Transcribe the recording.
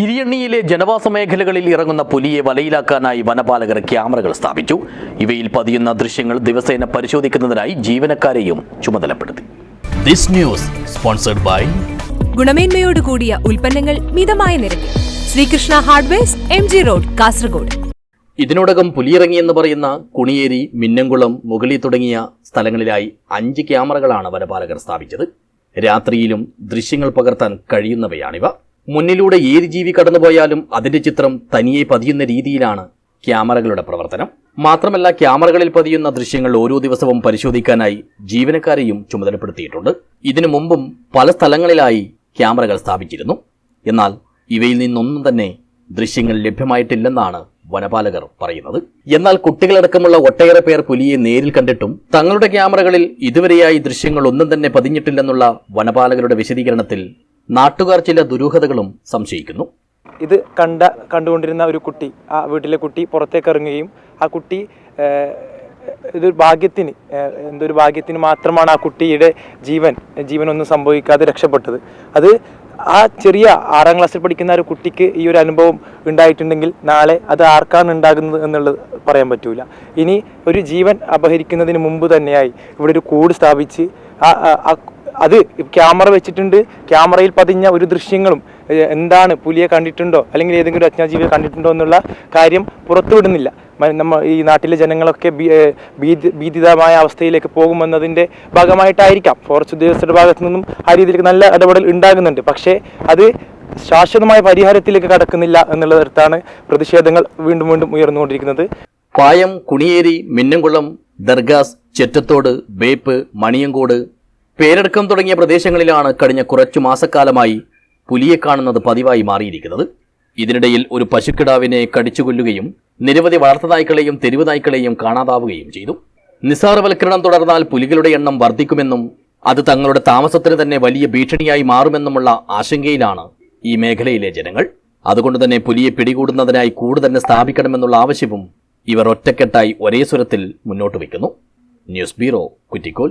ഇരിയണ്ണിയിലെ ജനവാസ മേഖലകളിൽ ഇറങ്ങുന്ന പുലിയെ വലയിലാക്കാനായി വനപാലകർ ക്യാമറകൾ സ്ഥാപിച്ചു. ഇവയിൽ പതിയുന്ന ദൃശ്യങ്ങൾ ദിവസേന പരിശോധിക്കുന്നതിനായി ജീവനക്കാരെയും ചുമതലപ്പെടുത്തി. ദിസ് ന്യൂസ് സ്പോൺസർഡ് ബൈ ഗുണമേന്മയോട് കൂടിയ ഉൽപ്പന്നങ്ങൾ മിതമായ നിരക്കിൽ. Sreekrishna hardwares M G road Kasaragod. ഇതിനോടകം പുലിയിറങ്ങിയെന്ന് പറയുന്ന കുണിയേരി മിന്നംകുളം മുകളി തുടങ്ങിയ സ്ഥലങ്ങളിലായി അഞ്ച് ക്യാമറകളാണ് വനപാലകർ സ്ഥാപിച്ചത്. രാത്രിയിലും ദൃശ്യങ്ങൾ പകർത്താൻ കഴിയുന്നവയാണിവ. മുന്നിലൂടെ ഏത് ജീവി കടന്നുപോയാലും അതിന്റെ ചിത്രം തനിയെ പതിയുന്ന രീതിയിലാണ് ക്യാമറകളുടെ പ്രവർത്തനം. മാത്രമല്ല ക്യാമറകളിൽ പതിയുന്ന ദൃശ്യങ്ങൾ ഓരോ ദിവസവും പരിശോധിക്കാനായി ജീവനക്കാരെയും ചുമതലപ്പെടുത്തിയിട്ടുണ്ട്. ഇതിനു മുമ്പും പല സ്ഥലങ്ങളിലായി ക്യാമറകൾ സ്ഥാപിച്ചിരുന്നു. എന്നാൽ ഇവയിൽ നിന്നൊന്നും തന്നെ ദൃശ്യങ്ങൾ ലഭ്യമായിട്ടില്ലെന്നാണ് വനപാലകർ പറയുന്നത്. എന്നാൽ കുട്ടികളടക്കമുള്ള ഒട്ടേറെ പേർ പുലിയെ നേരിൽ കണ്ടിട്ടും തങ്ങളുടെ ക്യാമറകളിൽ ഇതുവരെയായി ദൃശ്യങ്ങൾ ഒന്നും തന്നെ പതിഞ്ഞിട്ടില്ലെന്നുള്ള വനപാലകരുടെ വിശദീകരണത്തിൽ നാട്ടുകാർ ചില ദുരൂഹതകളും സംശയിക്കുന്നു. ഇത് കണ്ട കണ്ടുകൊണ്ടിരുന്ന ഒരു കുട്ടി ആ വീട്ടിലെ കുട്ടി പുറത്തേക്ക് ഇറങ്ങുകയും ആ കുട്ടി ഇതൊരു ഭാഗ്യത്തിന് എന്തൊരു ഭാഗ്യത്തിന് മാത്രമാണ് ആ കുട്ടിയുടെ ജീവൻ ജീവനൊന്നും സംഭവിക്കാതെ രക്ഷപ്പെട്ടത്. അത് ആ ചെറിയ ആറാം ക്ലാസ്സിൽ പഠിക്കുന്ന ഒരു കുട്ടിക്ക് ഈ ഒരു അനുഭവം ഉണ്ടായിട്ടുണ്ടെങ്കിൽ നാളെ അത് ആർക്കാണ് ഉണ്ടാകുന്നത് എന്നുള്ളത് പറയാൻ പറ്റൂല. ഇനി ഒരു ജീവൻ അപഹരിക്കുന്നതിന് മുമ്പ് തന്നെയായി ഇവിടെ ഒരു കൂട് സ്ഥാപിച്ച് ആ അത് ക്യാമറ വെച്ചിട്ടുണ്ട്. ക്യാമറയിൽ പതിഞ്ഞ ഒരു ദൃശ്യങ്ങളും എന്താണ് പുലിയെ കണ്ടിട്ടുണ്ടോ അല്ലെങ്കിൽ ഏതെങ്കിലും അജ്ഞാജീവിയെ കണ്ടിട്ടുണ്ടോ എന്നുള്ള കാര്യം പുറത്തുവിടുന്നില്ല. നമ്മ ഈ നാട്ടിലെ ജനങ്ങളൊക്കെ ഭീതിതമായ അവസ്ഥയിലേക്ക് പോകുമെന്നതിന്റെ ഭാഗമായിട്ടായിരിക്കാം. ഫോറസ്റ്റ് ഉദ്യോഗസ്ഥരുടെ ഭാഗത്തു നിന്നും ആ രീതിയിലേക്ക് നല്ല ഇടപെടൽ ഉണ്ടാകുന്നുണ്ട്. പക്ഷേ അത് ശാശ്വതമായ പരിഹാരത്തിലേക്ക് കടക്കുന്നില്ല എന്നുള്ളിടത്താണ് പ്രതിഷേധങ്ങൾ വീണ്ടും വീണ്ടും ഉയർന്നുകൊണ്ടിരിക്കുന്നത്. പായം കുണിയേരി മിന്നംകുളം ദർഗാസ് ചെറ്റത്തോട് ബേപ്പ് മണിയങ്കോട് പേരടക്കം തുടങ്ങിയ പ്രദേശങ്ങളിലാണ് കഴിഞ്ഞ കുറച്ചു മാസക്കാലമായി പുലിയെ കാണുന്നത് പതിവായി മാറിയിരിക്കുന്നത്. ഇതിനിടയിൽ ഒരു പശുക്കിടാവിനെ കടിച്ചുകൊല്ലുകയും നിരവധി വളർത്തനായ്ക്കളെയും തെരുവ് നായ്ക്കളെയും കാണാതാവുകയും ചെയ്തു. നിസ്സാരവൽക്കരണം തുടർന്നാൽ പുലികളുടെ എണ്ണം വർദ്ധിക്കുമെന്നും അത് തങ്ങളുടെ താമസത്തിന് തന്നെ വലിയ ഭീഷണിയായി മാറുമെന്നുമുള്ള ആശങ്കയിലാണ് ഈ മേഖലയിലെ ജനങ്ങൾ. അതുകൊണ്ട് തന്നെ പുലിയെ പിടികൂടുന്നതിനായി കൂട് തന്നെ സ്ഥാപിക്കണമെന്നുള്ള ആവശ്യവും ഇവർ ഒറ്റക്കെട്ടായി ഒരേ സ്വരത്തിൽ മുന്നോട്ട് വയ്ക്കുന്നു. News bureau Kuttikol.